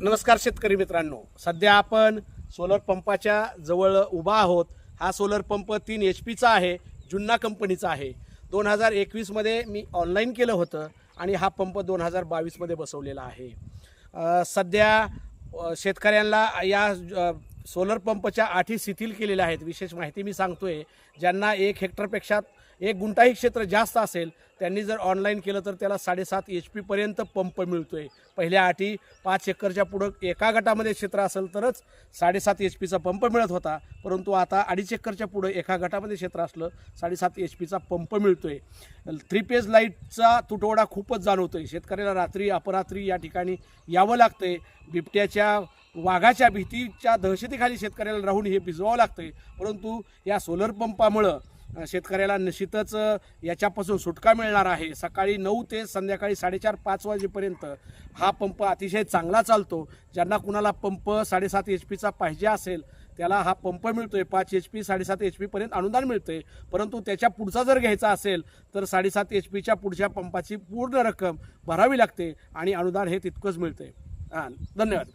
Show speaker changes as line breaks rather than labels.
नमस्कार शेतकरी मित्रांनो. सध्या आपण सोलर पंपाच्या जवळ उभा आहोत. हा सोलर पंप तीन एच पीचा आहे जुन्ना कंपनीचा आहे. दोन हजार एकवीसमध्ये मी ऑनलाईन केलं होतं आणि हा पंप दोन हजार बावीसमध्ये बसवलेला आहे. सध्या शेतकऱ्यांना या सोलर पंपच्या आठी शिथिल केलेल्या आहेत. विशेष माहिती मी सांगतोय ज्यांना एक हेक्टरपेक्षा एक गुंठाही क्षेत्र जास्त असेल त्यांनी जर ऑनलाईन केलं तर त्याला साडेसात एच पीपर्यंत पंप मिळतोय. पहिल्या आठी पाच एकरच्या पुढं एका गटामध्ये क्षेत्र असेल तरच साडेसात एच पीचा पंप मिळत होता. परंतु आता अडीच एकरच्या पुढं एका गटामध्ये क्षेत्र असलं साडेसात एच पीचा पंप मिळतोय. थ्री पेज लाईटचा तुटवडा खूपच जाणवतोय. शेतकऱ्याला रात्री अपरात्री या ठिकाणी यावं लागतंय. बिबट्याच्या वाघाच्या भीतीच्या दहशतीखाली शेतकऱ्याला राहून हे भिजवावं लागतं परंतु या सोलर पंपामुळं शेतकऱ्याला निश्चितच याच्यापासून सुटका मिळणार आहे. सकाळी नऊ ते संध्याकाळी साडेचार पाच वाजेपर्यंत हा पंप अतिशय चांगला चालतो. ज्यांना कुणाला पंप साडेसात एच पीचा पाहिजे असेल त्याला हा पंप मिळतोय. पाच एच पी साडेसात एच पीपर्यंत अनुदान मिळतंय. परंतु त्याच्या पुढचा जर घ्यायचा असेल तर साडेसात एच पीच्या पुढच्या पंपाची पूर्ण रक्कम भरावी लागते आणि अनुदान हे तितकंच मिळतंय. हां धन्यवाद